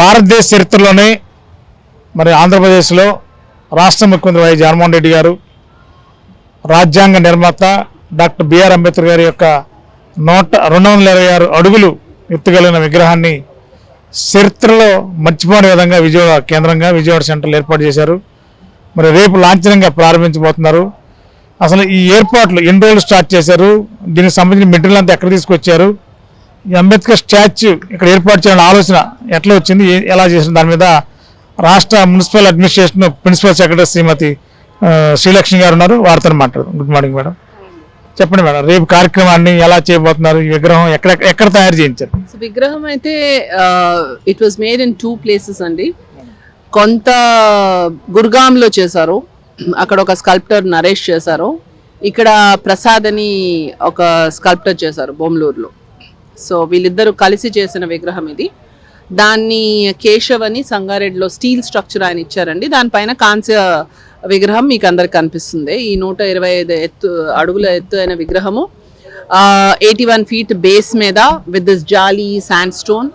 భారతదేశ చరిత్రలోనే మరి ఆంధ్రప్రదేశ్లో రాష్ట్ర ముఖ్యమంత్రి వై జగన్మోహన్ రెడ్డి గారు రాజ్యాంగ నిర్మాత డాక్టర్ బిఆర్ అంబేద్కర్ గారి యొక్క నూట రెండు వందల ఇరవై ఆరు అడుగులు ఎత్తుగలిగిన విగ్రహాన్ని చరిత్రలో మర్చిపోని విధంగా విజయవాడ కేంద్రంగా విజయవాడ సెంటర్లు ఏర్పాటు చేశారు. మరి రేపు లాంఛనంగా ప్రారంభించబోతున్నారు. అసలు ఈ ఏర్పాట్లు ఎన్ని రోజులు స్టార్ట్ చేశారు? దీనికి సంబంధించిన మెటీరియల్ అంతా ఎక్కడ తీసుకొచ్చారు? ఈ అంబేద్కర్ స్టాచ్యూ ఇక్కడ ఏర్పాటు చేయాలని ఆలోచన ఎట్లా వచ్చింది? ఎలా చేసిన దాని మీద రాష్ట్ర municipal administration principal secretary Shrimati Srilakshmi garu ఉన్నారు. వారితో మాట్లాడు గుడ్ మార్నింగ్ మేడం చెప్పండి మేడం రేపు కార్యక్రమాన్ని ఎలా చేయబోతున్నారు? ఈ విగ్రహం ఎక్కడ ఎక్కడ తయారు చేయించారు? సో విగ్రహం అయితే it was made in two places అండి. కొంత గుర్గాంలో చేశారు. అక్కడ ఒక స్కల్ప్టర్ నరేష్ చేశారు. ఇక్కడ ప్రసాద్ అని ఒక స్కల్ప్టర్ చేశారు బొమ్లూరులో. సో వీళ్ళిద్దరూ కలిసి చేసిన విగ్రహం ఇది. దాన్ని కేశవ్ అని సంగారెడ్డిలో స్టీల్ స్ట్రక్చర్ ఆయన ఇచ్చారండి. దానిపైన కాంస్య విగ్రహం మీకు అందరికి కనిపిస్తుంది. ఈ నూట ఇరవై ఐదు ఎత్తు అడుగుల ఎత్తు అయిన విగ్రహము. ఎయిటీ వన్ ఫీట్ బేస్ మీద with this jali sand stone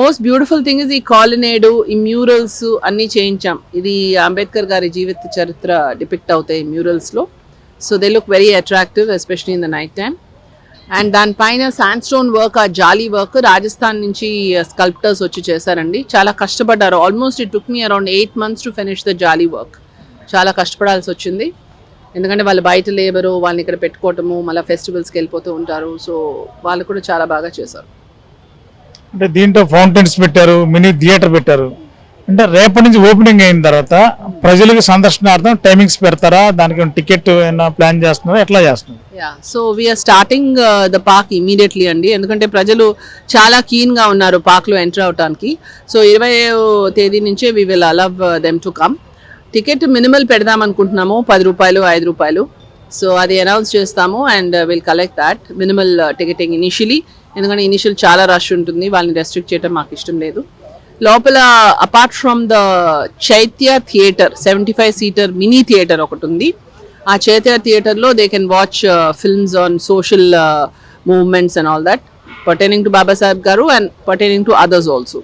most beautiful thing is ఈ కాలినేడు ఈ మ్యూరల్స్ అన్నీ చేయించాం. ఇది అంబేద్కర్ గారి జీవిత చరిత్ర డిపిక్ట్ అవుతాయి మ్యూరల్స్లో so they look very attractive especially in the night time and దానిపైన శాండ్ స్టోన్ వర్క్ ఆ జాలీ వర్క్ రాజస్థాన్ నుంచి స్కల్ప్టర్స్ వచ్చి చేశారండి. చాలా కష్టపడ్డారు. Almost it took me around eight months to finish the jali work చాలా కష్టపడాల్సి వచ్చింది. ఎందుకంటే వాళ్ళు బయట లేబరు వాళ్ళని ఇక్కడ పెట్టుకోవటము మళ్ళీ ఫెస్టివల్స్కి వెళ్ళిపోతూ ఉంటారు. సో వాళ్ళు కూడా చాలా బాగా చేశారు. అంటే దీంట్లో ఫౌంటైన్స్ పెట్టారు మినీ థియేటర్ పెట్టారు. అంటే రేపటి నుంచి ఓపెనింగ్ అయిన తర్వాత ప్రజలకు సందర్శనార్థం టైమింగ్స్ పెడతారా? దానికి టికెట్ ఏమైనా ప్లాన్ చేస్తున్నారా? ఎట్లా చేస్తున్నారు? Yeah so we are starting the park immediately అండి. ఎందుకంటే ప్రజలు చాలా కీన్గా ఉన్నారు పార్క్లో ఎంటర్ అవడానికి సో ఇరవై తేదీ నుంచే we will allow them to come ticket minimal పెడదాం అనుకుంటున్నాము. పది రూపాయలు ఐదు రూపాయలు. సో అది అనౌన్స్ చేస్తాము and will collect that minimal ticketing initially ఎందుకంటే ఇనిషియల్ చాలా రష్ ఉంటుంది. వాళ్ళని రెస్ట్రిక్ట్ చేయడం మాకు ఇష్టం లేదు. లోపల apart from the Chaitya theatre seventy five seater mini theatre ఒకటి ఉంది ఆ చైత్య థియేటర్లో they can watch films on social movements and all that pertaining to Babasaheb garu and pertaining to others also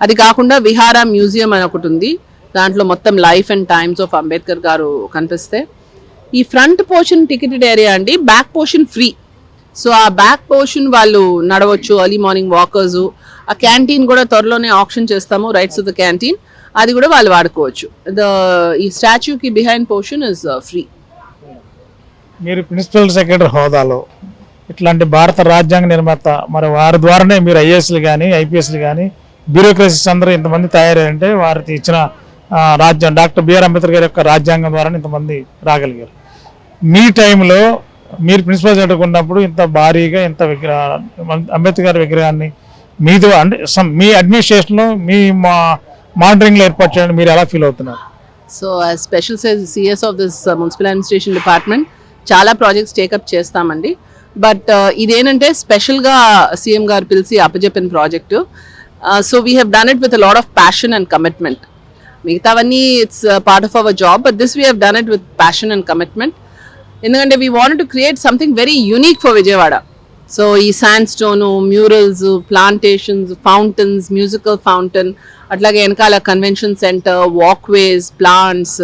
అది కాకుండా విహార మ్యూజియం అని ఒకటి ఉంది దాంట్లో మొత్తం life and times of Ambedkar garu కనిపిస్తే. ఈ ఫ్రంట్ పోర్షన్ టికెటెడ్ ఏరియా అండి. బ్యాక్ పోర్షన్ ఫ్రీ సో ఆ బ్యాక్ పోర్షన్ వాళ్ళు నడవచ్చు ఎర్లీ మార్నింగ్ వాకర్సు ఆ క్యాంటీన్ కూడా త్వరలోనే ఆప్షన్ చేస్తాము రైట్స్ ఆఫ్ ద క్యాంటీన్ అది కూడా వాళ్ళు వాడుకోవచ్చు. ద ఈ స్టాచ్యూకి బిహైండ్ పోర్షన్ ఇస్ ఫ్రీ మీరు ప్రిన్సిపల్ సెక్రటరీ హోదాలో ఇట్లాంటి భారత రాజ్యాంగ నిర్మాత మరి వారి ద్వారానే మీరు ఐఏఎస్లు కానీ ఐపీఎస్లు కానీ బ్యూరోక్రసీస్ అందరూ ఇంతమంది తయారంటే వారికి ఇచ్చిన రాజ్యం డాక్టర్ బిఆర్ అంబేద్కర్ గారి యొక్క రాజ్యాంగం ద్వారా ఇంతమంది రాగలిగారు. మీ టైంలో మీరు ప్రిన్సిపల్ సెక్రటరీ ఉన్నప్పుడు ఇంత భారీగా ఇంత విగ్రహ అంబేద్కర్ విగ్రహాన్ని మీది అంటే మీ అడ్మినిస్ట్రేషన్లో మీ మా మానిటరింగ్లో ఏర్పాటు చేయడం మీరు ఎలా ఫీల్ అవుతున్నారు? So special CS of this municipal administration department చాలా ప్రాజెక్ట్స్ టేకప్ చేస్తామండి. బట్ ఇదేనంటే స్పెషల్గా సీఎం గారు పిలిచి అప్పజెప్పిన project so we have done it with lot of passion and commitment మిగతావన్నీ it's part of our job but this we have done it with passion and commitment ఎందుకంటే we want to create something very unique for Vijayawada so ఈ sand stone murals plantations fountains musical fountain అట్లాగే వెనకాల convention centre walkways plants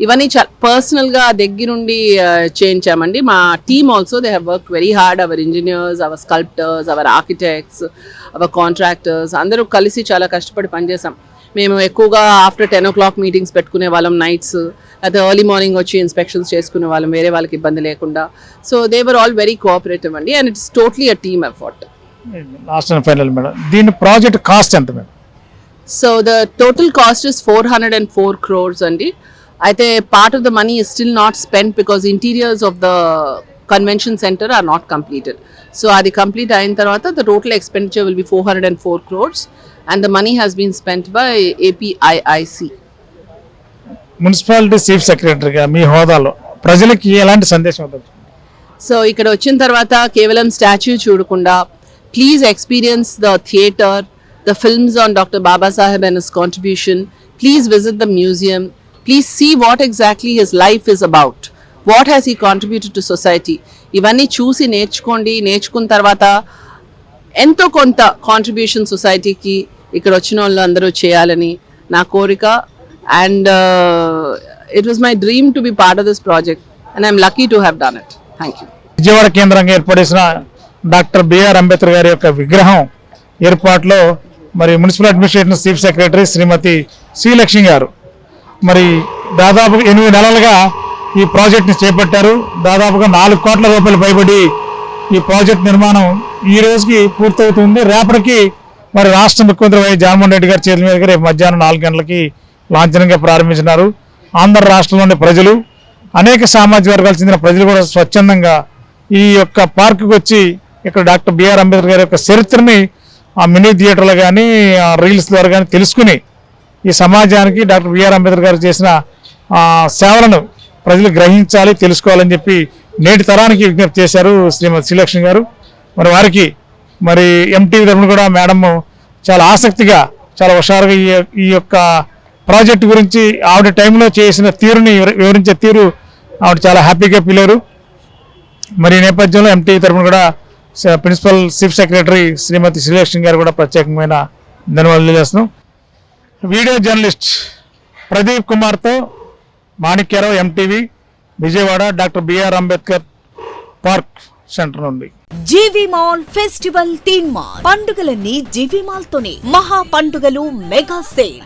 ఇవన్నీ చా పర్సనల్గా దగ్గరుండి చేయించామండి. మా team also they have work very hard our engineers our sculptors our architects our contractors అందరూ కలిసి చాలా కష్టపడి పనిచేసాం మేము ఎక్కువగా after ten o'clock meetings పెట్టుకునే వాళ్ళం నైట్స్ అయితే ఎర్లీ మార్నింగ్ వచ్చి ఇన్స్పెక్షన్స్ చేసుకునే వాళ్ళం వేరే వాళ్ళకి ఇబ్బంది లేకుండా. So they were all very cooperative అండి and it's totally a team effort last and final madam దీని ప్రాజెక్ట్ కాస్ట్ ఎంత madam so the total cost is four hundred and four crores అండి. అయితే part of the money is still not spend because interiors of the convention centre are not completed so అది complete అయిన తర్వాత the total expenditure will be four hundred and four crores and the money has been spent by APIIC municipality chief సెక్రటరీగా మీ హోదాలో ప్రజలకి ఎలాంటి సందేశం? So ఇక్కడ వచ్చిన తర్వాత కేవలం స్టాచ్యూ చూడకుండా please experience the theatre the films on doctor Babasaheb and his contribution please visit the museum please see what exactly his life is about what has he contributed to society ఇవన్నీ చూసి నేర్చుకోండి. నేర్చుకున్న తర్వాత ఎంతో కొంత contribution సొసైటీకి ఇక్కడ వచ్చిన వాళ్ళు అందరూ చేయాలని నా కోరిక. And it was my dream to be part of this project and I'm lucky to have done it thank you Vijayawada కేంద్రంగా ఏర్పడేసిన డాక్టర్ బిఆర్ అంబేద్కర్ గారి యొక్క విగ్రహం ఏర్పాటులో మరి municipal administration chief secretary Shrimati Srilakshmi గారు. మరి దాదాపు ఎనిమిది నెలలుగా ఈ ప్రాజెక్ట్ని చేపట్టారు. దాదాపుగా నాలుగు కోట్ల రూపాయలు పైబడి ఈ ప్రాజెక్ట్ నిర్మాణం ఈ రోజుకి పూర్తవుతుంది. రేపటికి మరి రాష్ట్ర ముఖ్యమంత్రి వైఎస్ జగన్మోహన్ రెడ్డి గారి చేతుల మీదుగా రేపు మధ్యాహ్నం నాలుగు గంటలకి లాంఛనంగా ప్రారంభించినారు. ఆంధ్ర రాష్ట్రంలోని ప్రజలు అనేక సామాజిక వర్గాలకు చెందిన ప్రజలు కూడా స్వచ్ఛందంగా ఈ యొక్క పార్కుకి వచ్చి ఇక్కడ డాక్టర్ బిఆర్ అంబేద్కర్ గారి యొక్క చరిత్రని ఆ మినీ థియేటర్లో కానీ ఆ రీల్స్ ద్వారా కానీ తెలుసుకుని ఈ సమాజానికి డాక్టర్ బిఆర్ అంబేద్కర్ గారు చేసిన సేవలను ప్రజలు గ్రహించాలి తెలుసుకోవాలని చెప్పి నేటి తరానికి విజ్ఞప్తి చేశారు శ్రీమతి శ్రీలక్ష్మి గారు. మరి వారికి మరి ఎంటీవీ తరఫున కూడా మేడం చాలా ఆసక్తిగా చాలా హుషారుగా ఈ ఈ యొక్క ప్రాజెక్ట్ గురించి ఆవిడ టైంలో చేసిన తీరుని వివరించే తీరు ఆవిడ చాలా హ్యాపీగా పిల్లారు. మరి ఈ నేపథ్యంలో ఎంటీవీ తరఫున కూడా principal chief secretary Shrimati Srilakshmi garu కూడా ప్రత్యేకమైన ధన్యవాదాలు తెలియజేస్తున్నాం. వీడియో జర్నలిస్ట్ ప్రదీప్ కుమార్తో Manikyarao MTV Vijayawada doctor BR Ambedkar park centre నుండి. GV mall festival theme mall పండుగలన్నీ జీవి మాల్ తోనే మహా పండుగలు మెగా సేల్.